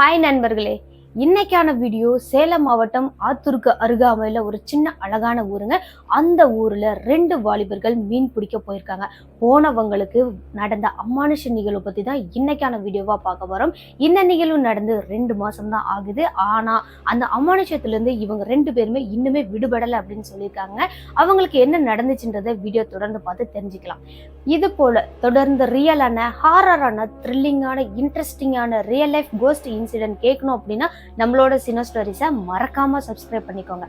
Hi நண்பர்களே. இன்னைக்கான video Salem மாவட்டம் ஆத்தூருக்கு அருகாமையில் ஒரு சின்ன அழகான ஊருங்க. அந்த ஊரில் ரெண்டு வாலிபர்கள் மீன் பிடிக்க போயிருக்காங்க. போனவங்களுக்கு நடந்த அமானுஷ நிகழ்வு பற்றி தான் இன்னைக்கான வீடியோவாக பார்க்க போறோம். இந்த நிகழ்வு நடந்து ரெண்டு மாதம் தான் ஆகுது. ஆனால் அந்த அமானுஷத்துலேருந்து இவங்க ரெண்டு பேருமே இன்னுமே விடுபடலை அப்படின்னு சொல்லியிருக்காங்க. அவங்களுக்கு என்ன நடந்துச்சுன்றதை வீடியோ தொடர்ந்து பார்த்து தெரிஞ்சுக்கலாம். இது போல் தொடர்ந்து ரியலான ஹாரரான த்ரில்லிங்கான இன்ட்ரெஸ்டிங்கான ரியல் லைஃப் கோஸ்ட் இன்சிடென்ட் கேட்கணும் அப்படின்னா நம்மளோட சினோ ஸ்டோரிஸை மறக்காம சப்ஸ்கிரைப் பண்ணிக்கோங்க.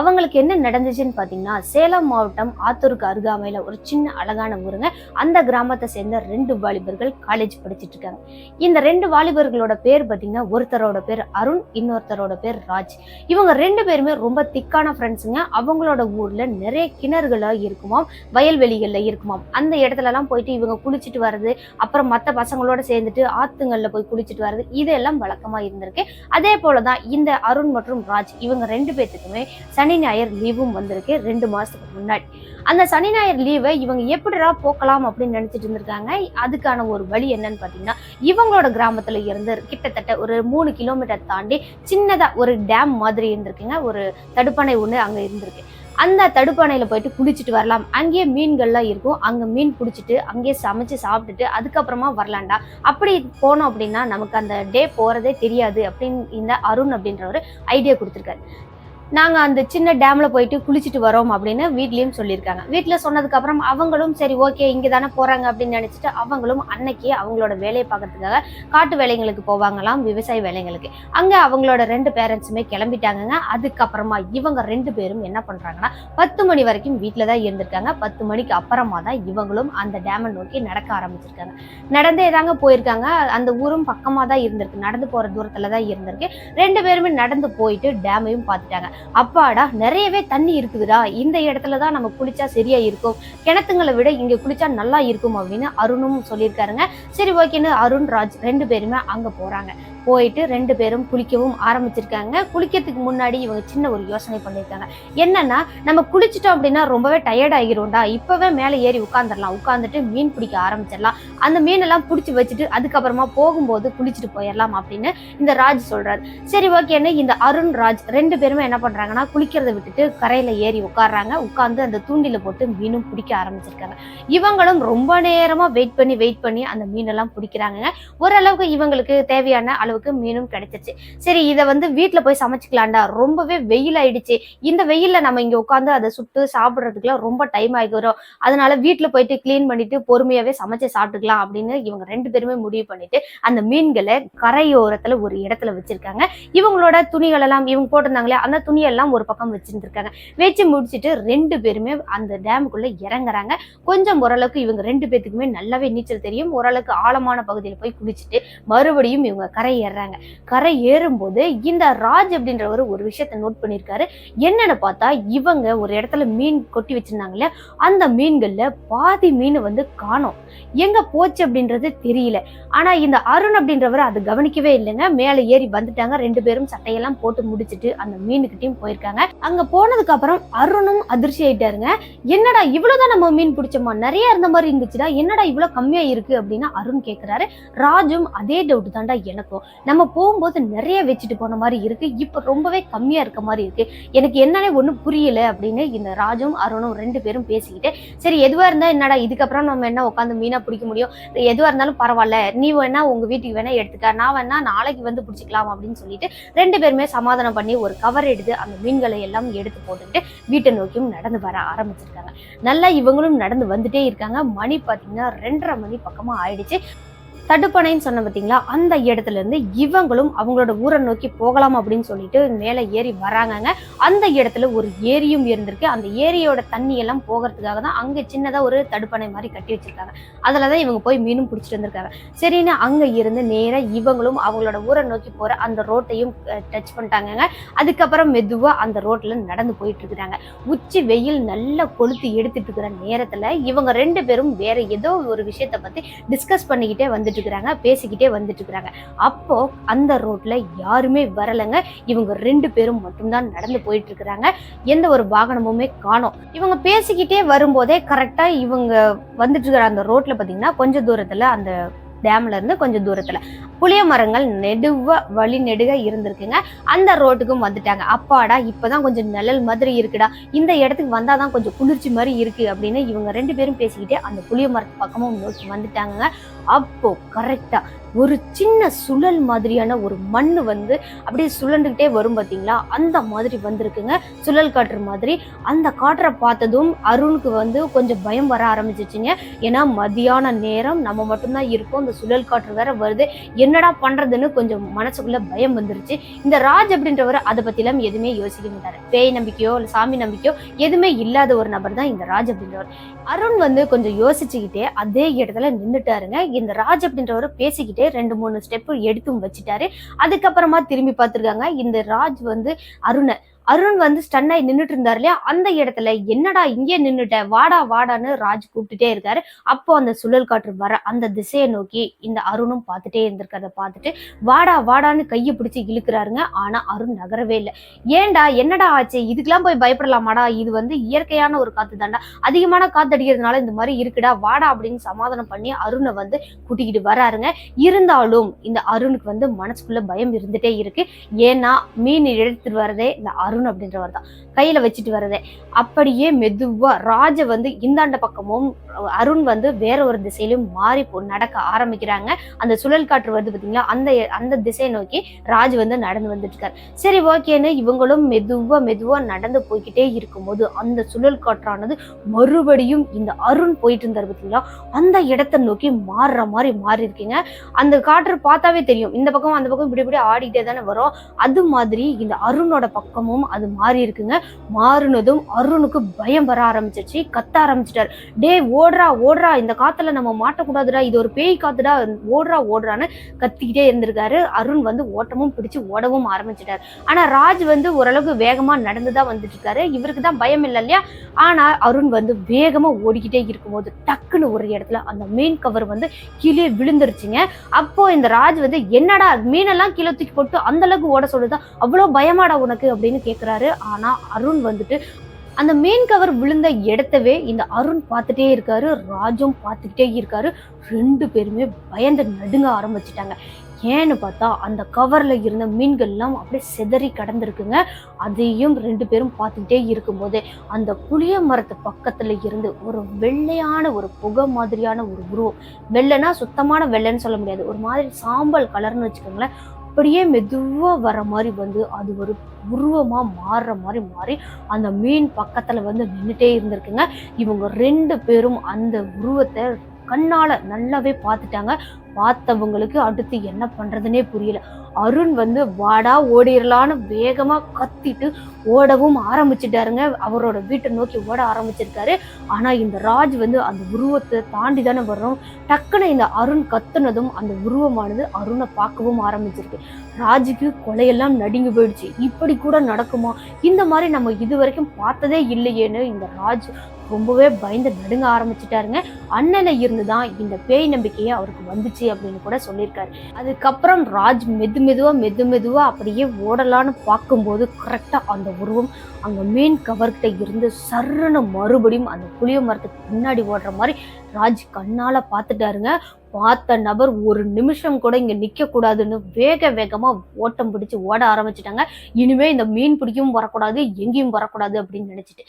அவங்களுக்கு என்ன நடந்துச்சுன்னு பார்த்தீங்கன்னா சேலம் மாவட்டம் ஆத்தூருக்கு அருகாமையில் ஒரு சின்ன அழகான ஊருங்க. அந்த கிராமத்தை சேர்ந்த ரெண்டு வாலிபர்கள் காலேஜ் படிச்சுட்டு இருக்காங்க. இந்த ரெண்டு வாலிபர்களோட பேர் பார்த்தீங்கன்னா ஒருத்தரோட பேர் அருண் இன்னொருத்தரோட பேர் ராஜ். இவங்க ரெண்டு பேருமே ரொம்ப திக்கான ஃப்ரெண்ட்ஸுங்க அவங்களோட ஊர்ல நிறைய கிணறுகளா இருக்குமாம் வயல்வெளிகள்ல இருக்குமாம். அந்த இடத்துலலாம் போயிட்டு இவங்க குளிச்சுட்டு வர்றது அப்புறம் மற்ற பசங்களோட சேர்ந்துட்டு ஆத்துங்களில் போய் குளிச்சுட்டு வர்றது இதெல்லாம் வழக்கமா இருந்திருக்கு. அதே போல தான் இந்த அருண் மற்றும் ராஜ் இவங்க ரெண்டு பேர்த்துக்குமே சனி ஞாயிறு லீவும் வந்திருக்கு ரெண்டு மாதத்துக்கு முன்னாடி. அந்த சனி ஞாயிறு லீவை இவங்க எப்படிடா போக்கலாம் அப்படின்னு நினச்சிட்டு இருந்திருக்காங்க. அதுக்கான ஒரு வழி என்னன்னு பார்த்தீங்கன்னா இவங்களோட கிராமத்தில் இருந்து கிட்டத்தட்ட ஒரு மூணு கிலோமீட்டர் தாண்டி சின்னதாக ஒரு டேம் மாதிரி இருந்திருக்குங்க. ஒரு தடுப்பணை ஒன்று அங்கே இருந்திருக்கு. அந்த தடுப்பணையில் போயிட்டு குளிச்சுட்டு வரலாம். அங்கேயே மீன்கள்லாம் இருக்கும். அங்கே மீன் பிடிச்சிட்டு அங்கேயே சமைச்சு சாப்பிட்டுட்டு அதுக்கப்புறமா வரலாண்டா அப்படி போனோம் அப்படின்னா நமக்கு அந்த டே போகிறதே தெரியாது அப்படின்னு இந்த அருண் அப்படின்றவர் ஐடியா கொடுத்துருக்காரு. நாங்கள் அந்த சின்ன டேமில் போயிட்டு குளிச்சுட்டு வரோம் அப்படின்னு வீட்லேயும் சொல்லியிருக்காங்க. வீட்டில் சொன்னதுக்கப்புறம் அவங்களும் சரி ஓகே இங்கே தானே போகிறாங்க அப்படின்னு நினச்சிட்டு அவங்களும் அன்னைக்கு அவங்களோட வேலையை பார்க்கறதுக்காக காட்டு வேலைங்களுக்கு போவாங்களாம் விவசாய வேலைங்களுக்கு அங்கே அவங்களோட ரெண்டு பேரண்ட்ஸுமே கிளம்பிட்டாங்கங்க. அதுக்கப்புறமா இவங்க ரெண்டு பேரும் என்ன பண்ணுறாங்கன்னா பத்து மணி வரைக்கும் வீட்டில் தான் இருந்திருக்காங்க. பத்து மணிக்கு அப்புறமா தான் இவங்களும் அந்த டேமை நோக்கி நடக்க ஆரம்பிச்சிருக்காங்க. நடந்தே தாங்க போயிருக்காங்க. அந்த ஊரும் பக்கமாக தான் இருந்திருக்கு. நடந்து போகிற தூரத்தில் தான் இருந்திருக்கு. ரெண்டு பேருமே நடந்து போயிட்டு டேமையும் பார்த்துட்டாங்க. அப்பாடா நிறையவே தண்ணி இருக்குதுடா. இந்த இடத்துல தான் நம்ம குளிச்சா சரியா இருக்கும். கிணத்துங்களை விட இங்க குளிச்சா நல்லா இருக்கும் அப்படின்னு அருணும் சொல்லியிருக்காருங்க. சரி ஓகேன்னு அருண் ராஜ் ரெண்டு பேருமே அங்க போறாங்க. போயிட்டு ரெண்டு பேரும் குளிக்கவும் ஆரம்பிச்சிருக்காங்க. குளிக்கிறதுக்கு முன்னாடி இவங்க சின்ன ஒரு யோசனை பண்ணியிருக்காங்க என்னன்னா நம்ம குளிச்சிட்டோம் அப்படின்னா ரொம்பவே டயர்ட் ஆகிரும்டா இப்பவே மேலே ஏறி உட்காந்துடலாம் உட்காந்துட்டு மீன் பிடிக்க ஆரம்பிச்சிடலாம். அந்த மீனெல்லாம் பிடிச்சி வச்சுட்டு அதுக்கப்புறமா போகும்போது குளிச்சுட்டு போயிடலாம் அப்படின்னு இந்த ராஜ் சொல்றாரு. சரி ஓகேன்னு இந்த அருண் ராஜ் ரெண்டு பேருமே என்ன பண்றாங்கன்னா குளிக்கிறத விட்டுட்டு கரையில ஏறி உட்கார்றாங்க. உட்காந்து அந்த தூண்டில போட்டு மீனும் பிடிக்க ஆரம்பிச்சிருக்காங்க. இவங்களும் ரொம்ப நேரமா வெயிட் பண்ணி வெயிட் பண்ணி அந்த மீனெல்லாம் பிடிக்கிறாங்க ஓரளவுக்கு இவங்களுக்கு தேவையான அளவுக்கு மீனும் கிடைச்சிருச்சு சரி இதை வந்து வீட்டுல போய் சமைச்சுக்கலாம்டா. ரொம்பவே வெயில் ஆயிடுச்சு. இந்த வெயில்ல நம்ம இங்க உட்காந்து அதை சுட்டு சாப்பிட்றதுக்குலாம் ரொம்ப டைம் ஆகிரும். அதனால வீட்டுல போயிட்டு க்ளீன் பண்ணிட்டு பொறுமையாவே சமைச்சு சாப்பிட்டுக்கலாம் அப்படின்னு இவங்க ரெண்டு பேருமே முடிவு பண்ணிட்டு அந்த மீன்களை கரையோரத்தில் ஒரு இடத்துல வச்சிருக்காங்க. இவங்களோட துணிகள் எல்லாம் இவங்க போட்டிருந்தாங்களே அந்த துணியெல்லாம் ஒரு பக்கம் வச்சிருந்துருக்காங்க. வச்சு முடிச்சிட்டு ரெண்டு பேருமே அந்த டேமுக்குள்ள இறங்குறாங்க. கொஞ்சம் ஓரளவுக்கு இவங்க ரெண்டு பேத்துக்குமே நல்லாவே நீச்சல் தெரியும். ஓரளவுக்கு ஆழமான பகுதியில் போய் குளிச்சுட்டு மறுபடியும் இவங்க கரை ஏறுறாங்க. கரை ஏறும்போது இந்த ராஜ் அப்படின்றவர் ஒரு விஷயத்த நோட் பண்ணியிருக்காரு என்னன்னு பார்த்தா இவங்க ஒரு இடத்துல மீன் கொட்டி வச்சிருந்தாங்க இல்லையா அந்த மீன்கள்ல பாதி மீன் வந்து காணும். எங்க போச்சு அப்படின்றது தெரியல. ஆனா இந்த அருண் அப்படின்றவர் அது கவனிக்கவே இல்லைங்க. மேலே ஏறி வந்துட்டாங்க. ரெண்டு பேரும் சட்டையெல்லாம் போட்டு முடிச்சிட்டு அந்த மீனுக்கிட்டையும் போயிருக்காங்க. அங்க போனதுக்கு அப்புறம் அருணும் அதிர்ச்சி ஆயிட்டாருங்க. என்னடா இவ்வளவுதான் நம்ம மீன் பிடிச்சோமா? நிறைய இருந்த மாதிரி இருந்துச்சுடா. என்னடா இவ்வளவு கம்மியா இருக்கு அப்படின்னு அருண் கேக்குறாரு. ராஜும் அதே டவுட் தான்டா எனக்கும். நம்ம போகும்போது நிறைய வச்சுட்டு போன மாதிரி இருக்கு. இப்போ ரொம்பவே கம்மியா இருக்க மாதிரி இருக்கு. எனக்கு என்னன்னே ஒண்ணும் புரியல அப்படின்னு இந்த ராஜும் அருணும் ரெண்டு பேரும் பேசிக்கிட்டு சரி எதுவா இருந்தா என்னடா இதுக்கப்புறம் நம்ம என்ன உட்காந்து மீனா பிடிக்க முடியும்? எதுவா இருந்தாலும் பரவாயில்ல. நீ வேணா உங்க வீட்டுக்கு வேணா எடுத்துக்க. நான் வேணா நாளைக்கு வந்து பிடிச்சிக்கலாம் அப்படின்னு சொல்லிட்டு ரெண்டு பேருமே சமாதானம் பண்ணி ஒரு கவர் எடுத்து அந்த மீன்களை எல்லாம் எடுத்து போட்டுக்கிட்டு வீட்டை நோக்கியும் நடந்து வர ஆரம்பிச்சிருக்காங்க. நல்லா இவங்களும் நடந்து வந்துட்டே இருக்காங்க. மணி பார்த்தீங்கன்னா ரெண்டரை மணி பக்கமாக ஆயிடுச்சு. தடுப்பணைன்னு சொன்ன பார்த்தீங்களா அந்த இடத்துல இருந்து இவங்களும் அவங்களோட ஊரை நோக்கி போகலாம் அப்படின்னு சொல்லிட்டு மேலே ஏறி வராங்கங்க. அந்த இடத்துல ஒரு ஏரியும் இருந்திருக்கு. அந்த ஏரியோட தண்ணி எல்லாம் போகிறதுக்காக தான் அங்கே சின்னதாக ஒரு தடுப்பணை மாதிரி கட்டி வச்சிருக்காங்க. அதில் தான் இவங்க போய் மீனும் பிடிச்சிட்டு வந்திருக்காங்க. சரின்னு அங்கே இருந்து நேராக இவங்களும் அவங்களோட ஊரை நோக்கி போகிற அந்த ரோட்டையும் டச் பண்ணிட்டாங்கங்க. அதுக்கப்புறம் மெதுவாக அந்த ரோட்டில் நடந்து போயிட்டு இருக்கிறாங்க. உச்சி வெயில் நல்லா கொளுத்து எடுத்துட்டு இருக்கிற நேரத்தில் இவங்க ரெண்டு பேரும் வேற ஏதோ ஒரு விஷயத்தை பற்றி டிஸ்கஸ் பண்ணிக்கிட்டே வந்துட்டு இருக்கிறாங்க பேசிக்கிட்டே வந்துட்டு இருக்கிறாங்க அப்போ அந்த ரோட்ல யாருமே வரலைங்க. இவங்க ரெண்டு பேரும் மட்டும்தான் நடந்து போயிட்டு இருக்கிறாங்க எந்த ஒரு வாகனமுமே காணோம். இவங்க பேசிக்கிட்டே வரும்போதே கரெக்டா இவங்க வந்துட்டு இருக்கிற அந்த ரோட்ல பாத்தீங்கன்னா கொஞ்ச தூரத்துல அந்த டேம்ல இருந்து கொஞ்சம் தூரத்துல. புளிய மரங்கள் நெடுவ வழி நெடுக இருந்திருக்குங்க. அந்த ரோட்டுக்கும் வந்துட்டாங்க. அப்பாடா இப்பதான் கொஞ்சம் நிழல் மாதிரி இருக்குடா. இந்த இடத்துக்கு வந்தாதான் கொஞ்சம் குளிர்ச்சி மாதிரி இருக்கு அப்படின்னு இவங்க ரெண்டு பேரும் பேசிக்கிட்டே அந்த புளிய மரத்து பக்கமும் நோக்கி வந்துட்டாங்க அப்போ கரெக்டா ஒரு சின்ன சுழல் மாதிரியான ஒரு மண் வந்து அப்படியே சுழண்டுகிட்டே வரும் பார்த்தீங்களா அந்த மாதிரி வந்திருக்குங்க. சுழல் காற்று மாதிரி. அந்த காற்றை பார்த்ததும் அருணுக்கு வந்து கொஞ்சம் பயம் வர ஆரம்பிச்சிச்சுங்க. ஏன்னா மதியான நேரம் நம்ம மட்டும்தான் இருக்கோம். இந்த சுழல் காற்று வேற வருது. என்னடா பண்ணுறதுன்னு கொஞ்சம் மனசுக்குள்ள பயம் வந்துருச்சு. இந்த ராஜ் அப்படின்றவர் அதை பற்றிலாம் எதுவுமே யோசிக்க மாட்டார். பேய் நம்பிக்கையோ இல்லை சாமி நம்பிக்கையோ எதுவுமே இல்லாத ஒரு நபர் தான் இந்த ராஜ் அப்படின்றவர். அருண் வந்து கொஞ்சம் யோசிச்சுக்கிட்டே அதே இடத்துல நின்றுட்டாருங்க இந்த ராஜ் அப்படின்றவர் பேசிக்கிட்டே ரெண்டு மூணு ஸ்டெப் எடுத்தும் வச்சுட்டாரு. அதுக்கப்புறமா திரும்பி பார்த்துருக்காங்க. இந்த ராஜ் வந்து அருணை. அருண் வந்து ஸ்டன்னாய் நின்றுட்டு இருந்தார் இல்லையா? அந்த இடத்துல என்னடா இங்கே நின்றுட்ட வாடா வாடான்னு ராஜ் கூப்பிட்டுட்டே இருக்காரு. அப்போ அந்த சுழல் காற்று வர அந்த திசையை நோக்கி இந்த அருணும் பார்த்துட்டே இருந்திருக்கிறத பார்த்துட்டு வாடா வாடான்னு கையை பிடிச்சி இழுக்கிறாருங்க. ஆனா அருண் நகரவே இல்லை. ஏன்டா? என்னடா ஆச்சு? இதுக்கெல்லாம் போய் பயப்படலாமாடா? இது வந்து இயற்கையான ஒரு காத்து தாண்டா அதிகமான காத்து அடிக்கிறதுனால இந்த மாதிரி இருக்குடா. வாடா அப்படின்னு சமாதானம் பண்ணி அருணை வந்து கூட்டிக்கிட்டு வராருங்க. இருந்தாலும் இந்த அருணுக்கு வந்து மனசுக்குள்ள பயம் இருந்துட்டே இருக்கு. ஏன்னா மீன் எடுத்துட்டு வரதே இந்த அருண் அப்படின்றவர் தான் கையில வச்சுட்டு வரதே அப்படியே மெதுவா ராஜ வந்து இந்தாண்ட பக்கமும் அருண் வந்து வேற ஒரு திசையிலும் மாறி போ நடக்க ஆரம்பிக்கிறாங்க. அந்த சுழல் காற்று வருது பாத்தீங்களா? அந்த அந்த திசையை நோக்கி ராஜ் வந்து நடந்து வந்துட்டு இருக்காரு சரி ஓகேன்னு இவங்களும் மெதுவா மெதுவா நடந்து போய்கிட்டே இருக்கும்போது அந்த சுழல் காற்றானது மறுபடியும் இந்த அருண் போயிட்டு இருந்தார் பாத்தீங்களா? அந்த இடத்தை நோக்கி மாறுற மாதிரி மாறி இருக்கீங்க அந்த காற்று பார்த்தாவே தெரியும். இந்த பக்கம் அந்த பக்கம் இப்படி இப்படி ஆடிக்கிட்டே தானே வரும். அது மாதிரி இந்த அருணோட பக்கமும் அது மாறி இருக்குங்க. மாறினதும் அருணுக்கு பயம் வர ஆரம்பிச்சிருச்சு. கத்த ஆரம்பிச்சிட்டாரு. டே ஓடுறா ஓடுறா. இந்த காத்துல நம்ம மாட்டக்கூடாதுடா. இது ஒரு பேய் காத்துடா. ஓடுறா ஓடுறான்னு கத்திக்கிட்டே இருந்திருக்காரு. அருண் வந்து ஓட்டமும் பிடிச்சு ஓடவும் ஆரம்பிச்சிட்டாரு. ஆனா ராஜ் வந்து ஓரளவுக்கு வேகமா நடந்துதான் வந்துட்டு இருக்காரு இவருக்கு தான் பயம் இல்லை இல்லையா? ஆனா அருண் வந்து வேகமா ஓடிக்கிட்டே இருக்கும்போது டக்குன்னு ஒரு இடத்துல அந்த மீன் கவர் வந்து கீழே விழுந்துருச்சுங்க. அப்போ இந்த ராஜ் வந்து என்னடா மீனெல்லாம் கீழே தூக்கி போட்டு அந்த அளவுக்கு ஓட சொல்லுதா? அவ்வளோ பயமாடா உனக்கு? அப்படின்னு கேட்குறாரு ஆனா அருண் வந்துட்டு அந்த மீன் கவர் விழுந்த இடத்தவே இந்த அருண் பார்த்துட்டே இருக்காரு. ராஜும் பார்த்துக்கிட்டே இருக்காரு. ரெண்டு பேருமே பயந்து நடுங்க ஆரம்பிச்சிட்டாங்க. ஏன்னு பார்த்தா அந்த கவர்ல இருந்த மீன்கள்லாம் அப்படியே செதறி கடந்திருக்குங்க. அதையும் ரெண்டு பேரும் பார்த்துக்கிட்டே இருக்கும்போது அந்த புளிய மரத்து பக்கத்துல இருந்து ஒரு வெள்ளையான ஒரு புகை மாதிரியான ஒரு உருவம். வெள்ளைனா சுத்தமான வெள்ளைன்னு சொல்ல முடியாது. ஒரு மாதிரி சாம்பல் கலர்னு வச்சுக்கோங்களேன். அப்படியே மெதுவாக வர மாதிரி வந்து அது ஒரு உருவமாக மாறுற மாதிரி மாறி அந்த மீன் பக்கத்தில் வந்து நின்றுட்டே இருந்திருக்குங்க. இவங்க ரெண்டு பேரும் அந்த உருவத்தை கண்ணால் நல்லாவே பார்த்துட்டாங்க. பார்த்தவங்களுக்கு அடுத்து என்ன பண்ணுறதுனே புரியல. அருண் வந்து வாடா ஓடிடலான்னு வேகமா கத்திட்டு ஓடவும் ஆரம்பிச்சிட்டாருங்க. அவரோட வீட்டை நோக்கி ஓட ஆரம்பிச்சிருக்காரு. ஆனா இந்த ராஜ் வந்து அந்த உருவத்தை தாண்டி தானே வர்றோம். டக்குன்னு இந்த அருண் கத்துனதும் அந்த உருவமானது அருணை பார்க்கவும் ஆரம்பிச்சிருக்கு. ராஜுக்கு கொலையெல்லாம் நடுங்கி போயிடுச்சு. இப்படி கூட நடக்குமா? இந்த மாதிரி நம்ம இது வரைக்கும் பார்த்ததே இல்லையேன்னு இந்த ராஜ் ரொம்பவே பயந்து நடுங்க ஆரம்பிச்சிட்டாருங்க. அண்ணனை இருந்து தான் இந்த பேய் நம்பிக்கையே அவருக்கு வந்துச்சு. அப்படின்னு கூட சொல்லியிருக்காரு. அதுக்கப்புறம் ராஜ் மெது மெதுவா மெது மெதுவா அப்படியே ஓடலான்னு பார்க்கும்போது கரெக்டா அந்த உருவம் அங்கே மீன் கவர்கிட்ட இருந்து சருன்னு மறுபடியும் அந்த புளிய மரத்துக்கு பின்னாடி ஓடுற மாதிரி ராஜ் கண்ணால பார்த்துட்டாருங்க. பார்த்த நபர் ஒரு நிமிஷம் கூட இங்க நிக்க கூடாதுன்னு வேக வேகமா ஓட்டம் பிடிச்சு ஓட ஆரம்பிச்சிட்டாங்க. இனிமேல் இந்த மீன் பிடிக்கவும் வரக்கூடாது எங்கேயும் வரக்கூடாது அப்படின்னு நினைச்சிட்டு.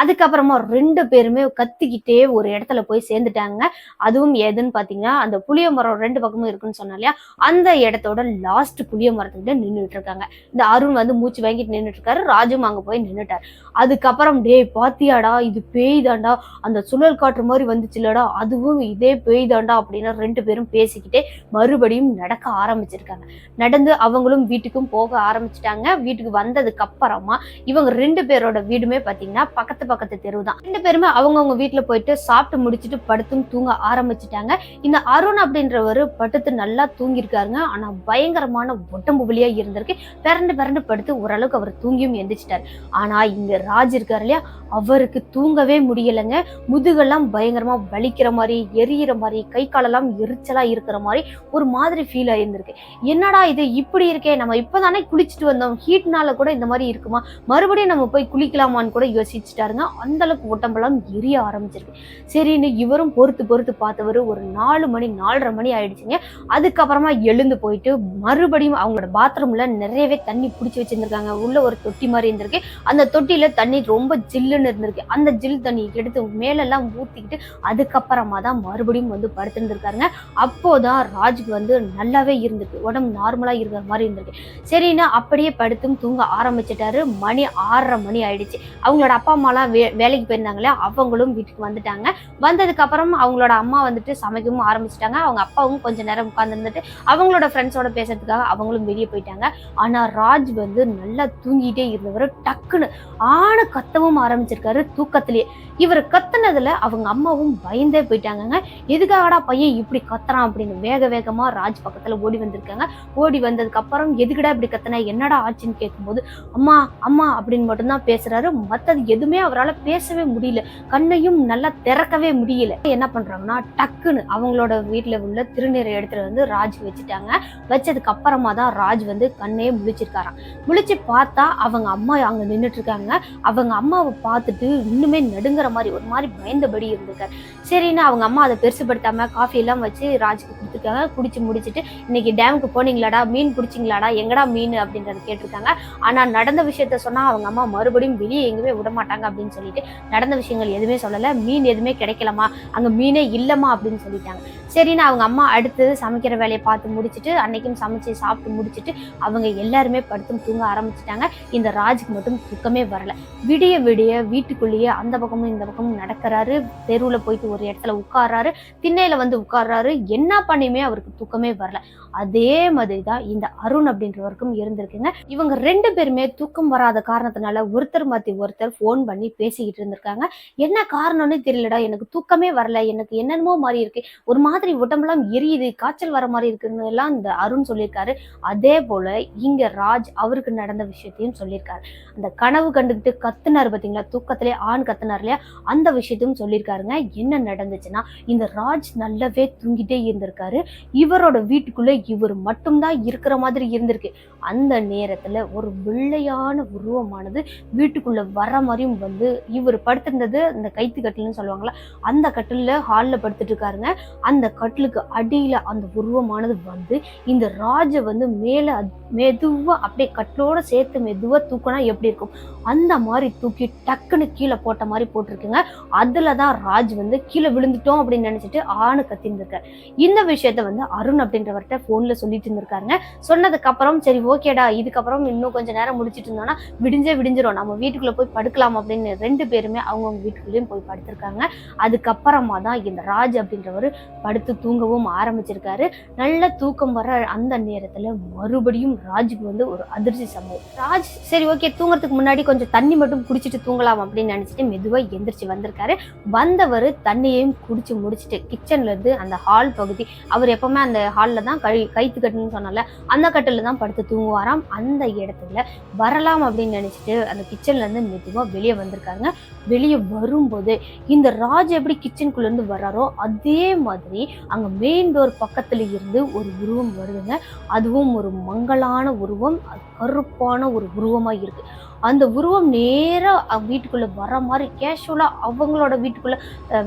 அதுக்கப்புறமா ரெண்டு பேருமே கத்திக்கிட்டே ஒரு இடத்துல போய் சேர்ந்துட்டாங்க. அதுவும் எதுன்னு பாத்தீங்கன்னா அந்த புளிய மரம் ரெண்டு பக்கமும் இருக்குன்னு சொன்னா இல்லையா? அந்த இடத்தோட லாஸ்ட் புளிய மரத்துக்கிட்ட நின்றுட்டு இருக்காங்க இந்த அருண் வந்து மூச்சு வாங்கிட்டு நின்றுட்டு இருக்காரு ராஜும் அங்க போய் நின்றுட்டார் அதுக்கப்புறம் டேய் பாத்தியாடா இது பேய் தாண்டா அந்த சுழல் காற்று மாதிரி வந்துச்சுலடா அதுவும் இதே பேய் தாண்டா அப்படின்னு ரெண்டு பேரும் பேசிக்கிட்டே மறுபடியும் நடக்க ஆரம்பிச்சிருக்காங்க. நடந்து அவங்களும் வீட்டுக்கும் போக ஆரம்பிச்சிட்டாங்க. வீட்டுக்கு வந்ததுக்கு அப்புறமா இவங்க ரெண்டு பேரோட வீடுமே பாத்தீங்கன்னா பக்கத்து பக்கத்து தெரு தான். ரெண்டு பேருமே அவங்கவுங்க வீட்டுல போயிட்டு சாப்பிட்டு முடிச்சுட்டு படுத்தும் தூங்க ஆரம்பிச்சிட்டாங்க. இந்த அருண் அப்படின்றவரு படுத்து நல்லா தூங்கியிருக்காருங்க. ஆனா பயங்கரமான உடம்பு வலியா இருந்திருக்கு. பிறண்டு பிறண்டு படுத்து ஓரளவுக்கு அவர் தூங்கியும் எந்திரிச்சிட்டாரு. ஆனா இங்க ராஜ் இருக்காரு இல்லையா? அவருக்கு தூங்கவே முடியலைங்க. முதுகெல்லாம் பயங்கரமா வலிக்கிற மாதிரி எரியிற மாதிரி கை காலெல்லாம் எரிச்சலா இருக்கிற மாதிரி ஒரு மாதிரி ஃபீல் ஆயிருந்திருக்கு. என்னடா இது இப்படி இருக்கே? நம்ம இப்பதானே குளிச்சுட்டு வந்தோம். ஹீட்னால கூட இந்த மாதிரி இருக்குமா? மறுபடியும் நம்ம போய் குளிக்கலாமான்னு கூட யோசிச்சுட்டாருங்க. பாருங்க அந்த அளவுக்கு உடம்பெல்லாம் எரிய ஆரம்பிச்சிருக்கு. சரின்னு இவரும் பொறுத்து பொறுத்து பார்த்தவர் ஒரு நாலு மணி நாலரை மணி ஆயிடுச்சுங்க. அதுக்கப்புறமா எழுந்து போயிட்டு மறுபடியும் அவங்களோட பாத்ரூம்ல நிறையவே தண்ணி பிடிச்சி வச்சிருந்திருக்காங்க. உள்ள ஒரு தொட்டி மாதிரி இருந்திருக்கு. அந்த தொட்டியில தண்ணி ரொம்ப ஜில்லுன்னு இருந்திருக்கு. அந்த ஜில் தண்ணி எடுத்து மேலெல்லாம் ஊத்திக்கிட்டு அதுக்கப்புறமா தான் மறுபடியும் வந்து படுத்திருந்திருக்காருங்க. அப்போதான் ராஜுக்கு வந்து நல்லாவே இருந்திருக்கு. உடம்பு நார்மலா இருக்கிற மாதிரி இருந்திருக்கு. சரின்னு அப்படியே படுத்தும் தூங்க ஆரம்பிச்சிட்டாரு. மணி ஆறரை மணி ஆயிடுச்சு. அவங்களோட அப்பா அம்மாலாம் வே வேலைக்கு போயிருந்தாங்களே அவங்களும் வீட்டுக்கு வந்துட்டாங்க. வந்ததுக்கு அப்புறம் அவங்களோட அம்மா வந்துட்டு சமைக்கவும் ஆரம்பிச்சிட்டாங்க. அவங்க அப்பாவும் கொஞ்ச நேரம் உட்காந்துருந்துட்டு அவங்களோட ஃப்ரெண்ட்ஸோட பேசுறதுக்காக அவங்களும் வெளியே போயிட்டாங்க. ஆனால் ராஜ் வந்து நல்லா தூங்கிட்டே இருந்தவர் டக்குன்னு ஆணை கத்தவும் ஆரம்பிச்சிருக்காரு தூக்கத்திலேயே. இவர் கத்துனதுல அவங்க அம்மாவும் பயந்தே போயிட்டாங்கங்க. எதுக்காகடா பையன் இப்படி கத்துறான் அப்படின்னு வேக வேகமா ராஜ் பக்கத்துல ஓடி வந்திருக்காங்க. ஓடி வந்ததுக்கு அப்புறம் எதுக்குடா இப்படி கத்துன? என்னடா ஆச்சுன்னு கேட்கும்போது அம்மா அம்மா அப்படின்னு மட்டும்தான் பேசுறாரு. மத்தது எதுவுமே அவரால் பேசவே முடியல. கண்ணையும் நல்லா திறக்கவே முடியல. என்ன பண்றாங்கன்னா டக்குன்னு அவங்களோட வீட்டில் உள்ள திருநீரை எடுத்துட்டு வந்து ராஜ் வச்சுட்டாங்க. வச்சதுக்கு அப்புறமா தான் ராஜ் வந்து கண்ணையே முழிச்சிருக்காராம். முழிச்சு பார்த்தா அவங்க அம்மா அங்க நின்றுட்டு இருக்காங்க. அவங்க அம்மாவை பார்த்துட்டு இன்னுமே நடுங்குற மாதிரி ஒரு மாதிரி பயந்தபடி இருந்திருக்கார். சரின்னு அவங்க அம்மா அதை பெருசுப்படுத்தாம காஃபி எல்லாம் வச்சு ராஜுக்கு கொடுத்துருக்காங்க. குடிச்சு முடிச்சுட்டு இன்னைக்கு டேமுக்கு போனீங்களாடா மீன் பிடிச்சிங்களாடா எங்கடா மீன் அப்படின்றத கேட்டிருக்காங்க. ஆனா நடந்த விஷயத்த சொன்னா அவங்க அம்மா மறுபடியும் வெளியே எங்கேயுமே விட மாட்டாங்க அப்படின்னு சொல்லிட்டு நடந்த விஷயங்கள் எதுவுமே சொல்லல. மீன் எதுவுமே கிடைக்கலமா அங்க மீனே இல்லம்மா அப்படின்னு சொல்லிட்டாங்க. சரின்னு அவங்க அம்மா அடுத்தது சமைக்கிற வேலையை பார்த்து முடிச்சுட்டு அன்னைக்கும் சமைச்சு சாப்பிட்டு முடிச்சுட்டு அவங்க எல்லாருமே படுத்தும் தூங்க ஆரம்பிச்சிட்டாங்க. இந்த ராஜுக்கு மட்டும் தூக்கமே வரல. விடிய விடிய வீட்டுக்குள்ளேயே அந்த பக்கமும் இந்த பக்கமும் நடக்கிறாரு. தெருவில் போயிட்டு ஒரு இடத்துல உட்கார்றாரு. திண்ணையில வந்து உட்கார்றாரு. என்ன பண்ணியுமே அவருக்கு தூக்கமே வரல. அதே மாதிரி தான் இந்த அருண் அப்படின்றவருக்கும் இருந்திருக்குங்க. இவங்க ரெண்டு பேருமே தூக்கம் வராத காரணத்தினால ஒருத்தர் மாத்தி ஒருத்தர் ஃபோன் பண்ணி பேசிக்கிட்டு இருந்திருக்காங்க. என்ன காரணம்னு தெரியலடா. எனக்கு தூக்கமே வரல. எனக்கு என்னென்னமோ மாதிரி இருக்கு. ஒரு மாதிரி உடம்பெல்லாம் எரியுது. காய்ச்சல் வர மாதிரி இருக்குன்னு எல்லாம் இந்த அருண் சொல்லியிருக்காரு. அதே போல இங்க ராஜ் அவருக்கு நடந்த விஷயத்தையும் சொல்லியிருக்காரு. அந்த கனவு கண்டுகிட்டு கத்துனாரு பார்த்தீங்களா தூக்கத்திலே ஆண் கத்துனார் இல்லையா? அந்த விஷயத்தையும் சொல்லியிருக்காருங்க. என்ன நடந்துச்சுன்னா இந்த ராஜ் நல்லாவே தூங்கிட்டே இருந்திருக்காரு. இவரோட வீட்டுக்குள்ள இவர் மட்டும்தான் இருக்கிற மாதிரி இருந்திருக்கு. அந்த நேரத்துல ஒரு வெள்ளையான உருவமானது வீட்டுக்குள்ள வர மாதிரியும் வந்து இவர் படுத்திருந்தது இந்த கைத்து கட்டில்னு சொல்லுவாங்களா அந்த கட்டிலில் ஹால்ல படுத்துட்டு இருக்காருங்க அந்த கட்டிலுக்கு அடியில அந்த உருவமானது வந்து இந்த ராஜ வந்து மேல மெதுவாக மெதுவா அப்படியே கட்டிலோட சேர்த்து மெதுவா தூக்கினா எப்படி இருக்கும்? அந்த மாதிரி தூக்கி டக்குன்னு கீழே போட்ட மாதிரி போட்டிருக்குங்க அதுல தான் ராஜ் வந்து கீழே விழுந்துட்டோம் அப்படின்னு நினைச்சிட்டு ஆணு கத்திருந்திருக்காரு இந்த விஷயத்த வந்து அருண் அப்படின்றவர்கிட்ட போன்ல சொல்லிட்டு இருந்திருக்காருங்க. சொன்னதுக்கு அப்புறம் சரி ஓகேடா இதுக்கப்புறம் இன்னும் கொஞ்ச நேரம் முடிச்சிட்டு இருந்தோம்னா விடிஞ்சே விடிஞ்சிரும். நம்ம வீட்டுக்குள்ள போய் படுக்கலாம் அப்படின்னு ரெண்டு பேருமே அவங்கவுங்க வீட்டுக்குள்ளேயும் போய் படுத்திருக்காங்க. அதுக்கப்புறமா தான் இந்த ராஜ் அப்படின்றவர் படுத்து தூங்கவும் ஆரம்பிச்சிருக்காரு. நல்ல தூக்கம் வர அந்த நேரத்துல மறுபடியும் ராஜுக்கு வந்து ஒரு அதிர்ச்சி சம்பவம். ராஜ் சரி ஓகே தூங்குறதுக்கு முன்னாடி கொஞ்சம் தண்ணி மட்டும் குடிச்சிட்டு தூங்கலாம் அப்படின்னு நினைச்சிட்டு மெதுவா எந்திரிச்சு வந்திருக்காரு. வந்தவர் தண்ணியையும் குடிச்சு முடிச்சிட்டு கிச்சன்ல இருந்து அந்த ஹால் பகுதி அவர் எப்பவுமே அந்த ஹாலில் தான் கை கைத்து கட்டுன்னு சொன்னால அந்த கட்டில் தான் படுத்து தூங்குவாராம். அந்த இடத்துல வரலாம் அப்படின்னு நினச்சிட்டு அந்த கிச்சன்லேருந்து மெதுவாக வெளியே வந்திருக்காங்க வெளியே வரும்போது இந்த ராஜ் எப்படி கிச்சனுக்குள்ளேருந்து வராரோ வர்றாரோ அதே மாதிரி அங்கே மெயின் டோர் பக்கத்தில் இருந்து ஒரு உருவம் வருதுங்க. அதுவும் ஒரு மங்களான உருவம் கருப்பான ஒரு உருவமாக இருக்குது அந்த உருவம் நேராக வீட்டுக்குள்ளே வர மாதிரி கேஷுவலாக அவங்களோட வீட்டுக்குள்ளே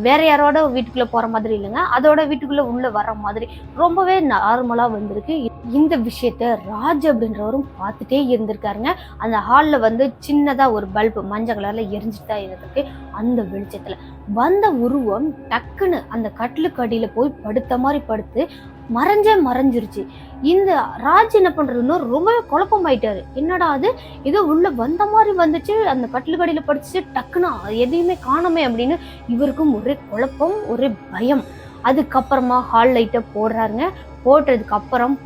வேற யாரோட வீட்டுக்குள்ளே போகிற மாதிரி இல்லைங்க. அதோட வீட்டுக்குள்ளே உள்ளே வர மாதிரி ரொம்பவே நார்மலாக வந்திருக்கு. இந்த விஷயத்த ராஜ் அப்படின்றவரும் பார்த்துட்டே இருந்திருக்காருங்க. அந்த ஹால்ல வந்து சின்னதாக ஒரு பல்பு மஞ்சள் கலரில் எரிஞ்சுட்டு தான் இருந்திருக்கு. அந்த வெளிச்சத்தில் வந்த உருவம் டக்குன்னு அந்த கட்டிலுக்கு அடியில் போய் படுத்த மாதிரி படுத்து மறைஞ்சே மறைஞ்சிருச்சு. இந்த ராஜ் என்ன பண்ணுறதுன்னு ரொம்பவே குழப்பமாயிட்டாரு. என்னடா அது? ஏதோ உள்ள வந்த மாதிரி வந்துச்சு. அந்த கட்டில் படிச்சு டக்குன்னு எதையுமே காணோமே அப்படின்னு இவருக்கும் ஒரே குழப்பம் ஒரே பயம். அதுக்கப்புறமா ஹால் லைட்டை போடுறாருங்க. போட்டதுக்கு அப்புறம்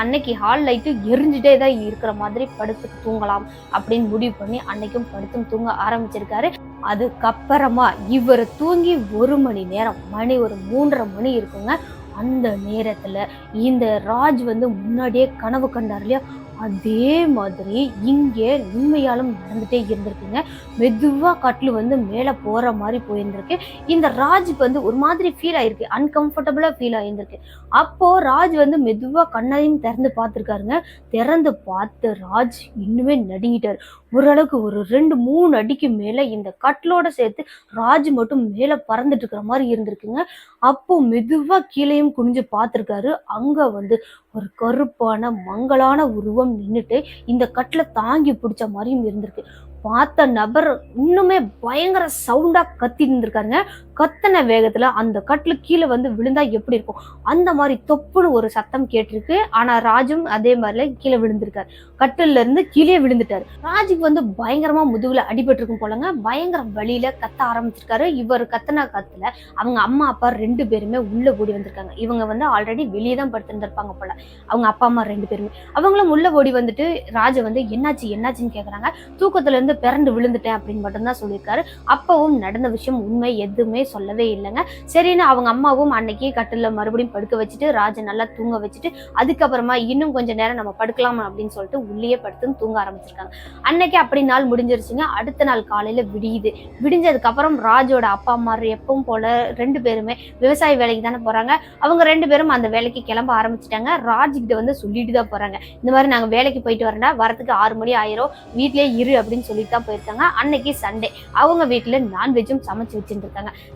அன்னைக்கு ஹால் லைட்டு எரிஞ்சுட்டே தான் இருக்கிற மாதிரி படுத்து தூங்கலாம் அப்படின்னு முடிவு பண்ணி அன்னைக்கும் படுத்தும் தூங்க ஆரம்பிச்சிருக்காரு. அதுக்கப்புறமா இவர் தூங்கி ஒரு மணி நேரம் மணி ஒரு மூன்றரை மணி இருக்குங்க. அந்த நேரத்தில் இந்த ராஜ் வந்து முன்னாடியே கனவு கண்டார் இல்லையா? அதே மாதிரி இங்கே உண்மையாலும் நடந்துட்டே இருந்திருக்குங்க. மெதுவாக கட்டில் வந்து மேலே போகிற மாதிரி போயிருந்திருக்கு. இந்த ராஜுக்கு வந்து ஒரு மாதிரி ஃபீல் ஆகிருக்கு அன்கம்ஃபர்டபுளாக ஃபீல் ஆயிருந்திருக்கு. அப்போது ராஜ் வந்து மெதுவாக கண்ணையும் திறந்து பார்த்துருக்காருங்க. திறந்து பார்த்து ராஜ் இன்னுமே நடுங்கிட்டார். ஓரளவுக்கு ஒரு ரெண்டு மூணு அடிக்கு மேலே இந்த கட்டிலோட சேர்த்து ராஜ் மட்டும் மேலே பறந்துட்டு இருக்கிற மாதிரி இருந்திருக்குங்க. அப்போ மெதுவாக கீழேயும் குனிஞ்சு பார்த்துருக்காரு. அங்கே வந்து ஒரு கருப்பான மங்கலான உருவம் நின்றுட்டு இந்த கட்டில் தாங்கி பிடிச்ச மாதிரியும் இருந்திருக்கு. பார்த்த நபர் இன்னுமே பயங்கர சவுண்டாக கத்தி இருந்திருக்காருங்க. கத்தன வேகத்துல அந்த கட்டில் கீழே வந்து விழுந்தா எப்படி இருக்கும்? அந்த மாதிரி தொப்புன்னு ஒரு சத்தம் கேட்டிருக்கு. ஆனா ராஜும் அதே மாதிரில கீழே விழுந்திருக்காரு. கட்டில இருந்து கீழே விழுந்துட்டாரு. ராஜுக்கு வந்து பயங்கரமா முதுகுல அடிபட்டிருக்கும் போலங்க. பயங்கர வழியில கத்த ஆரம்பிச்சிருக்காரு. இவர் கத்தின கத்துல அவங்க அம்மா அப்பா ரெண்டு பேருமே உள்ள ஓடி வந்திருக்காங்க. இவங்க வந்து ஆல்ரெடி வெளியே தான் படுத்திருந்திருப்பாங்க போல. அவங்க அப்பா அம்மா ரெண்டு பேருமே. அவங்களும் உள்ள ஓடி வந்துட்டு ராஜ வந்து என்னாச்சு என்னாச்சுன்னு கேக்குறாங்க. தூக்கத்துல இருந்து பிறண்டு விழுந்துட்டேன் அப்படின்னு மட்டும்தான் சொல்லியிருக்காரு. அப்பவும் நடந்த விஷயம் உண்மை எதுவுமே சொல்லவே இல்லைங்க. சரின்னு அவங்க அம்மாவும் அன்னைக்கே கட்டிலில் மறுபடியும் படுக்க வச்சுட்டு ராஜ நல்லா தூங்க வச்சுட்டு அதுக்கப்புறமா இன்னும் கொஞ்ச நேரம் நம்ம படுக்கலாம் அப்படின்னு சொல்லிட்டு உள்ளேயே படுத்து தூங்க ஆரம்பிச்சிருக்காங்க. அன்னைக்கு அப்படி நாள் முடிஞ்சிருச்சுங்க. அடுத்த நாள் காலையில விடியுது. விடிஞ்சதுக்கப்புறம் ராஜோட அப்பா அம்மா எப்பவும் போல ரெண்டு பேருமே விவசாய வேலைக்கு தானே போறாங்க. அவங்க ரெண்டு பேரும் அந்த வேலைக்கு கிளம்ப ஆரம்பிச்சிட்டாங்க. ராஜ் கிட்ட வந்து சொல்லிட்டு தான் போறாங்க. இந்த மாதிரி நாங்க வேலைக்கு போயிட்டு வரேன்னா வரதுக்கு ஆறு மணி ஆயிரும். வீட்லயே இரு அப்படின்னு சொல்லிட்டு தான் போயிருக்காங்க. அன்னைக்கு சண்டே. அவங்க வீட்டுல நான்வெஜ்ஜும் சமைச்சு வச்சுட்டு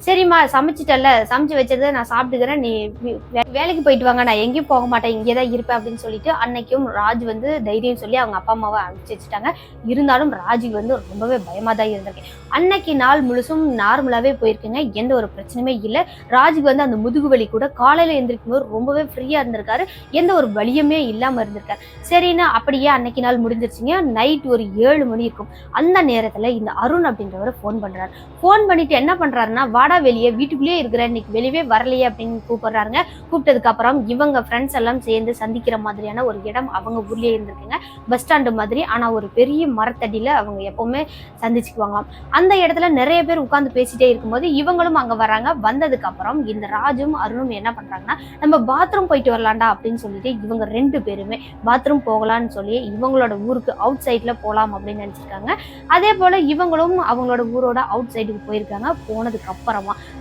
சரிம்மா சமைச்சிட்டல சமைச்சு வச்சதை நான் சாப்பிட்டுக்கிறேன் நீ வே- வேலைக்கு போயிட்டு வாங்க நான் எங்கேயும் போக மாட்டேன் இங்கே தான் இருப்பேன் அப்படின்னு சொல்லிட்டு அன்னைக்கும் ராஜ் வந்து தைரியம் சொல்லி அவங்க அப்பா அம்மாவை அனுப்பிச்சு வச்சுட்டாங்க. இருந்தாலும் ராஜுக்கு வந்து ரொம்பவே பயமா தான் இருந்திருக்கேன் அன்னைக்கு நாள் முழுசும் நார்மலாவே போயிருக்குங்க எந்த ஒரு பிரச்சனையுமே இல்லை. ராஜுக்கு வந்து அந்த முதுகு வலி கூட காலையில் எழுந்திருக்கும் போது ரொம்பவே ஃப்ரீயா இருந்திருக்காரு. எந்த ஒரு வலியுமே இல்லாமல் இருந்திருக்காரு. சரின்னு அப்படியே அன்னைக்கு நாள் முடிஞ்சிருச்சுங்க. நைட் ஒரு ஏழு மணி இருக்கும். அந்த நேரத்தில் இந்த அருண் அப்படின்றவர் ஃபோன் பண்றாரு. ஃபோன் பண்ணிட்டு என்ன பண்றாருன்னா வாடா வெளியே வீட்டுக்குள்ளேயே இருக்கிற இன்னைக்கு வெளியே வரலையே அப்படின்னு கூப்பிடுறாருங்க. கூப்பிட்டதுக்கு அப்புறம் இவங்க ஃப்ரெண்ட்ஸ் எல்லாம் சேர்ந்து சந்திக்கிற மாதிரியான ஒரு இடம் அவங்க ஊர்லயே இருந்திருக்குங்க. பஸ் ஸ்டாண்டு மாதிரி ஆனா ஒரு பெரிய மரத்தடியில அவங்க எப்பவுமே சந்திச்சுக்குவாங்களாம் அந்த இடத்துல நிறைய பேர் உட்காந்து பேசிட்டே இருக்கும்போது இவங்களும் அங்க வராங்க. வந்ததுக்கு அப்புறம் இந்த ராஜும் அருணும் என்ன பண்றாங்கன்னா நம்ம பாத்ரூம் போயிட்டு வரலாம்டா அப்படின்னு சொல்லிட்டு இவங்க ரெண்டு பேருமே பாத்ரூம் போகலாம்னு சொல்லி இவங்களோட ஊருக்கு அவுட் சைட்ல போகலாம் அப்படின்னு நினைச்சிருக்காங்க. அதே போல இவங்களும் அவங்களோட ஊரோட அவுட் சைடுக்கு போயிருக்காங்க. போனதுக்கு அப்புறம்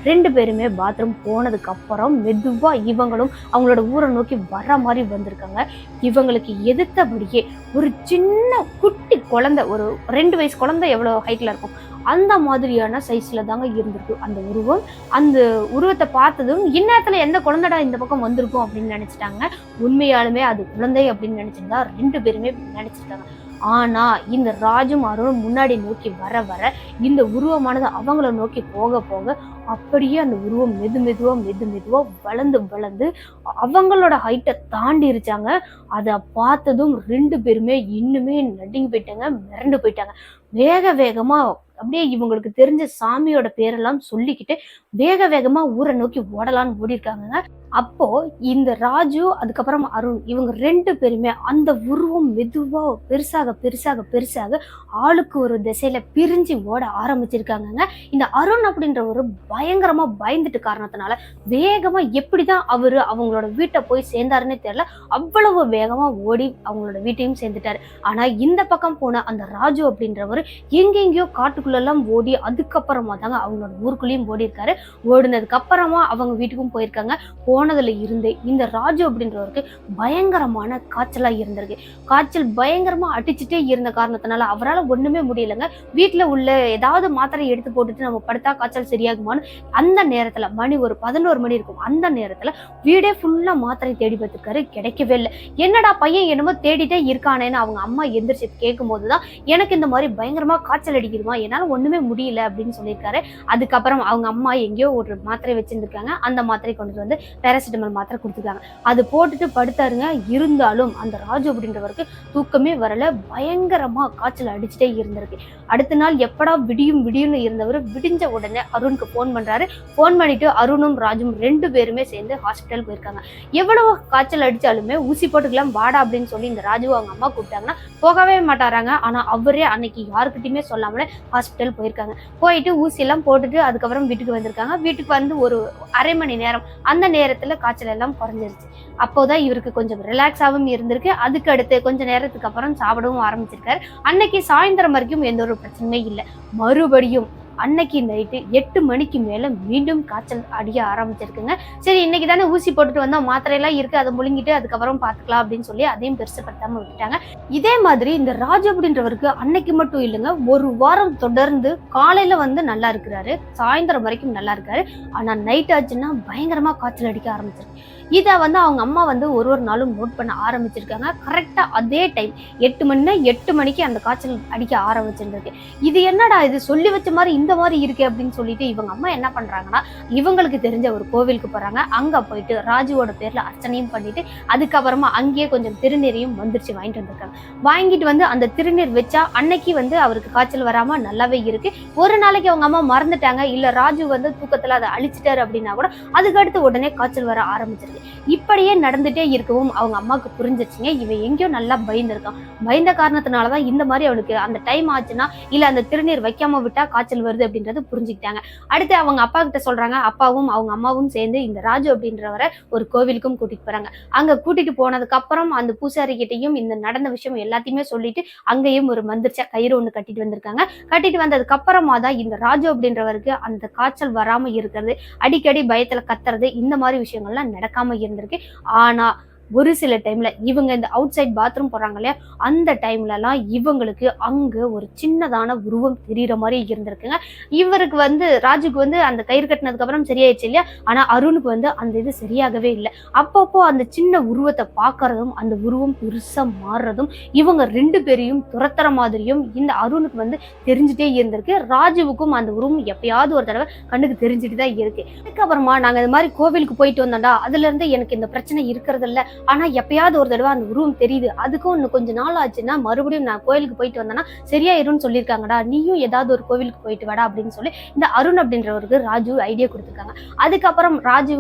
ரெண்டு பேருமே பாத்ரூம் போனதுக்கு அப்புறம் மெதுவாக இவங்களும் அவங்களோட ஊரை நோக்கி வர்ற மாதிரி வந்திருக்காங்க. இவங்களுக்கு எதிர்த்தபடியே ஒரு சின்ன குட்டி குழந்தை ஒரு ரெண்டு வயசு குழந்தை எவ்வளோ ஹைட்டில் இருக்கும்? அந்த மாதிரியான சைஸில் தாங்க இருந்திருக்கு அந்த உருவம். அந்த உருவத்தை பார்த்ததும் இந்நேரத்துல எந்த குழந்தைடா இந்த பக்கம் வந்திருக்கும் அப்படின்னு நினச்சிட்டாங்க. உண்மையாலுமே அது குழந்தை அப்படின்னு நினச்சிருந்தா ரெண்டு பேருமே நினச்சிருக்காங்க. ஆனா இந்த ராஜும் அருணும் முன்னாடி நோக்கி வர வர இந்த உருவமானது அவங்கள நோக்கி போக போக அப்படியே அந்த உருவம் மெது மெதுவாக மெது மெதுவாக வளர்ந்து வளர்ந்து அவங்களோட ஹைட்டை தாண்டிருச்சாங்க அதை பார்த்ததும் ரெண்டு பேருமே இன்னுமே நடுங்கி போயிட்டாங்க மிரண்டு போயிட்டாங்க. வேக வேகமாக அப்படியே இவங்களுக்கு தெரிஞ்ச சாமியோட பேரெல்லாம் சொல்லிக்கிட்டு வேக வேகமா ஊரை நோக்கி ஓடலான்னு ஓடி இருக்காங்க அப்போ இந்த ராஜு அதுக்கப்புறம் அருண் இவங்க ரெண்டு பேருமே அந்த உருவம் மெதுவா பெருசாக பெருசாக பெருசாக ஆளுக்கு ஒரு திசையில பிரிஞ்சு ஓட ஆரம்பிச்சிருக்காங்க இந்த அருண் அப்படின்ற ஒரு பயங்கரமா பயந்துட்டு காரணத்தினால வேகமா எப்படிதான் அவரு அவங்களோட வீட்டை போய் சேர்ந்தாருன்னே தெரியல. அவ்வளவு வேகமா ஓடி அவங்களோட வீட்டையும் சேர்ந்துட்டாரு. ஆனா இந்த பக்கம் போன அந்த ராஜு அப்படின்றவர் எங்கெங்கேயோ காட்டுக்குள்ள எல்லாம் ஓடி அதுக்கப்புறமா தாங்க அவங்களோட ஊருக்குள்ளேயும் ஓடி இருக்காரு ஓடினதுக்கு அப்புறமா அவங்க வீட்டுக்கும் போயிருக்காங்க. போனதுல இருந்தே இந்த ராஜு அப்படின்றவருக்கு பயங்கரமான காய்ச்சலா இருந்திருக்கு. காய்ச்சல் பயங்கரமா அடிச்சுட்டே இருந்த காரணத்தினால அவரால் ஒண்ணுமே முடியலங்க. வீட்டுல உள்ள ஏதாவது மாத்திரை எடுத்து போட்டுட்டு நம்ம படுத்தா காய்ச்சல் சரியாகுமான்னு அந்த நேரத்துல மணி ஒரு பதினோரு மணி இருக்கும். அந்த நேரத்துல வீடே ஃபுல்லா மாத்திரை தேடி பார்த்திருக்காரு. கிடைக்கவே இல்லை. என்னடா பையன் என்னமோ தேடிட்டே இருக்கானேன்னு அவங்க அம்மா எந்திரிச்சு கேட்கும் போதுதான் எனக்கு இந்த மாதிரி பயங்கரமா காய்ச்சல் அடிக்குதுமா? என்னால ஒண்ணுமே முடியல அப்படின்னு சொல்லியிருக்காரு. அதுக்கப்புறம் அவங்க அம்மா எங்கேயோ ஒரு மாத்திரை வச்சுருந்துருக்காங்க. அந்த மாத்திரை கொண்டுட்டு வந்து பேராசிட்டமால் மாத்திரை கொடுத்துருக்காங்க. அது போட்டுட்டு படுத்தாருங்க. இருந்தாலும் அந்த ராஜு அப்படின்றவருக்கு தூக்கமே வரல. பயங்கரமாக காய்ச்சல் அடிச்சுட்டே இருந்திருக்கு. அடுத்த நாள் எப்படா விடியும் விடியும்னு இருந்தவர் விடிஞ்ச உடனே அருணுக்கு ஃபோன் பண்ணுறாரு ஃபோன் பண்ணிட்டு அருணும் ராஜும் ரெண்டு பேருமே சேர்ந்து ஹாஸ்பிட்டல் போயிருக்காங்க. எவ்வளவு காய்ச்சல் அடித்தாலுமே ஊசி போட்டுக்கலாம் வாடா அப்படின்னு சொல்லி இந்த ராஜு அவங்க அம்மா கூப்பிட்டாங்கன்னா போகவே மாட்டாராங்க. ஆனால் அவரே அன்னைக்கு யாருக்கிட்டையுமே சொல்லாமலே ஹாஸ்பிட்டல் போயிருக்காங்க. போயிட்டு ஊசி எல்லாம் போட்டுட்டு அதுக்கப்புறம் வீட்டுக்கு வந்திருக்காங்க. வந்திருக்காங்க வீட்டுக்கு வந்து ஒரு அரை மணி நேரம் அந்த நேரத்துல காய்ச்சல் எல்லாம் குறைஞ்சிருச்சு. அப்போதான் இவருக்கு கொஞ்சம் ரிலாக்ஸாகவும் இருந்திருக்கு. அதுக்கு அடுத்து கொஞ்ச நேரத்துக்கு அப்புறம் சாப்பிடவும் ஆரம்பிச்சிருக்காரு. அன்னைக்கு சாயந்தரம் வரைக்கும் எந்த ஒரு பிரச்சனையும் இல்லை. மறுபடியும் அன்னைக்கு நைட்டு எட்டு மணிக்கு மேலே மீண்டும் காய்ச்சல் அடிய ஆரம்பிச்சிருக்குங்க. சரி இன்னைக்கு தானே ஊசி போட்டுட்டு வந்தால் மாத்திரையெல்லாம் இருக்குது அதை முழுங்கிட்டு அதுக்கப்புறம் பார்த்துக்கலாம் அப்படின்னு சொல்லி அதையும் பெருசுப்படுத்தாமல் விட்டுட்டாங்க. இதே மாதிரி இந்த ராஜு அப்படின்றவருக்கு அன்னைக்கு மட்டும் இல்லைங்க ஒரு வாரம் தொடர்ந்து காலையில் வந்து நல்லா இருக்கிறாரு. சாயந்தரம் வரைக்கும் நல்லா இருக்காரு. ஆனால் நைட் ஆச்சுன்னா பயங்கரமாக காய்ச்சல் அடிக்க ஆரம்பிச்சிருக்கு. இதை வந்து அவங்க அம்மா வந்து ஒரு ஒரு நாளும் நோட் பண்ண ஆரம்பிச்சிருக்காங்க. கரெக்டாக அதே டைம் எட்டு மணினா எட்டு மணிக்கு அந்த காய்ச்சல் அடிக்க ஆரம்பிச்சிருக்கு இது என்னடா இது? சொல்லி வச்ச மாதிரி இந்த மாதிரி இருக்கு அப்படின்னு சொல்லிட்டு இவங்க அம்மா என்ன பண்றாங்கன்னா இவங்களுக்கு தெரிஞ்ச ஒரு கோவிலுக்கு போறாங்க. அங்க போயிட்டு ராஜுவோட பேர்ல அர்ச்சனையும் பண்ணிட்டு அதுக்கப்புறமா அங்கேயே கொஞ்சம் திருநீரையும் வந்துருச்சு வாங்கிட்டு வந்திருக்காங்க. வாங்கிட்டு வந்து அந்த திருநீர் வச்சா அன்னைக்கு வந்து அவருக்கு காய்ச்சல் வராம நல்லாவே இருக்கு. ஒரு நாளைக்கு அவங்க அம்மா மறந்துட்டாங்க. இல்ல ராஜு வந்து தூக்கத்துல அதை அழிச்சிட்டாரு அப்படின்னா கூட அதுக்கு அடுத்து உடனே காய்ச்சல் வர ஆரம்பிச்சிருக்கு இப்படியே நடந்துட்டே இருக்கவும் அவங்க அம்மாவுக்கு புரிஞ்சிச்சுங்க இவன் எங்கேயோ நல்லா பயந்துருக்கான். பயந்த காரணத்தினாலதான் இந்த மாதிரி அவனுக்கு அந்த டைம் ஆச்சுன்னா இல்ல அந்த திருநீர் வைக்காம விட்டா காய்ச்சல் வரும் வருது அப்படின்றத புரிஞ்சுக்கிட்டாங்க. அடுத்து அவங்க அப்பா கிட்ட சொல்றாங்க அப்பாவும் அவங்க அம்மாவும் சேர்ந்து இந்த ராஜு அப்படின்றவரை ஒரு கோவிலுக்கும் கூட்டிட்டு போறாங்க. அங்க கூட்டிட்டு போனதுக்கு அப்புறம் அந்த பூசாரி கிட்டையும் இந்த நடந்த விஷயம் எல்லாத்தையுமே சொல்லிட்டு அங்கேயும் ஒரு மந்திரிச்சா கயிறு ஒன்று கட்டிட்டு வந்திருக்காங்க. கட்டிட்டு வந்ததுக்கு அப்புறமா தான் இந்த ராஜு அப்படின்றவருக்கு அந்த காய்ச்சல் வராம இருக்கிறது அடிக்கடி பயத்துல கத்துறது இந்த மாதிரி விஷயங்கள்லாம் நடக்காம இருந்திருக்கு. ஆனா ஒரு சில டைம்ல இவங்க இந்த அவுட் சைட் பாத்ரூம் போறாங்க இல்லையா அந்த டைம்லலாம் இவங்களுக்கு அங்க ஒரு சின்னதான உருவம் தெரியுற மாதிரி இருந்திருக்குங்க. இவருக்கு வந்து ராஜுக்கு வந்து அந்த கயிறு கட்டினதுக்கு அப்புறம் சரியாயிடுச்சு இல்லையா? ஆனா அருணுக்கு வந்து அந்த இது சரியாகவே இல்லை. அப்பப்போ அந்த சின்ன உருவத்தை பார்க்கறதும் அந்த உருவம் பெருசா மாறுறதும் இவங்க ரெண்டு பேரையும் துரத்துற மாதிரியும் இந்த அருணுக்கு வந்து தெரிஞ்சுட்டே இருந்திருக்கு. ராஜுவுக்கும் அந்த உருவம் எப்பயாவது ஒரு தடவை கண்ணுக்கு தெரிஞ்சுட்டு தான் இருக்கு. அதுக்கப்புறமா நாங்க இந்த மாதிரி கோவிலுக்கு போயிட்டு வந்தோம்டா அதுல இருந்து எனக்கு இந்த பிரச்சனை இருக்கிறது இல்லை ஆனா எப்பயாவது ஒரு தடவை அந்த உருவம் தெரியுது. அதுக்கும் இன்னும் கொஞ்ச நாள் ஆச்சுன்னா மறுபடியும் நான் கோயிலுக்கு போயிட்டு வந்தேன்னா சரியாயிரும்னு சொல்லியிருக்காங்கடா. நீயும் ஏதாவது ஒரு கோவிலுக்கு போயிட்டு வாடா அப்படின்னு சொல்லி இந்த அருண் அப்படின்றவருக்கு ராஜு ஐடியா கொடுத்துருக்காங்க. அதுக்கப்புறம் ராஜு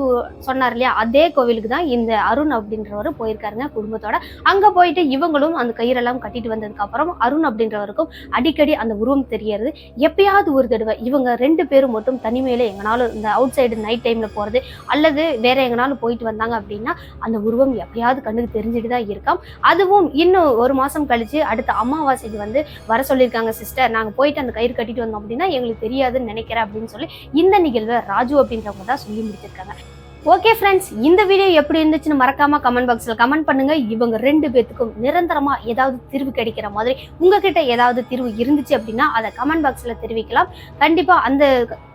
சொன்னார் இல்லையா அதே கோவிலுக்கு தான் இந்த அருண் அப்படின்றவர் போயிருக்காருங்க குடும்பத்தோட. அங்க போயிட்டு இவங்களும் அந்த கயிறெல்லாம் கட்டிட்டு வந்ததுக்கு அப்புறம் அருண் அப்படின்றவருக்கும் அடிக்கடி அந்த உருவம் தெரியறது. எப்பயாவது ஒரு தடவை இவங்க ரெண்டு பேரும் மட்டும் தனிமையில எங்கனாலும் இந்த அவுட் சைடு நைட் டைம்ல போறது அல்லது வேற எங்கனாலும் போயிட்டு வந்தாங்க அப்படின்னா அந்த உருவம் எப்பயாவது கண்ணுக்கு தெரிஞ்சுட்டு தான் இருக்காம். அதுவும் இன்னும் ஒரு மாசம் கழிச்சு அடுத்த அமாவாசைக்கு வந்து வர சொல்லியிருக்காங்க சிஸ்டர் நாங்கள் போயிட்டு அந்த கயிறு கட்டிட்டு வந்தோம் அப்படின்னா எங்களுக்கு தெரியாதுன்னு நினைக்கிறேன் அப்படின்னு சொல்லி இந்த நிகழ்வை ராஜு அப்படின்றவங்க தான் சொல்லி முடிச்சிருக்காங்க. ஓகே ஃப்ரெண்ட்ஸ் இந்த வீடியோ எப்படி இருந்துச்சுன்னு மறக்காம கமெண்ட் பாக்ஸில் கமெண்ட் பண்ணுங்க. இவங்க ரெண்டு பேத்துக்கும் நிரந்தரமா ஏதாவது தீர்வு கிடைக்கிற மாதிரி உங்ககிட்ட ஏதாவது தீர்வு இருந்துச்சு அப்படின்னா அதை கமெண்ட் பாக்ஸில் தெரிவிக்கலாம். கண்டிப்பா அந்த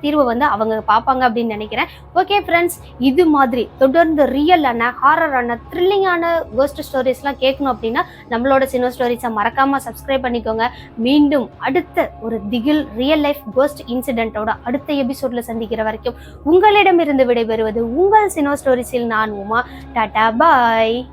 தீர்வை வந்து அவங்க பார்ப்பாங்க அப்படின்னு நினைக்கிறேன். ஓகே ஃப்ரெண்ட்ஸ் இது மாதிரி தொடர்ந்து ரியலான ஹாரரான த்ரில்லிங்கான கோஸ்ட் ஸ்டோரிஸ்லாம் கேட்கணும் அப்படின்னா நம்மளோட சினிமா ஸ்டோரிஸை மறக்காம சப்ஸ்கிரைப் பண்ணிக்கோங்க. மீண்டும் அடுத்த ஒரு திகில் ரியல் லைஃப் கோஸ்ட் இன்சிடென்ட்டோட அடுத்த எபிசோட்ல சந்திக்கிற வரைக்கும் உங்களிடமிருந்து விடைபெறுவது உங்கள் சினோ ஸ்டோரிஸில் நான் உமா. டாடா பாய்.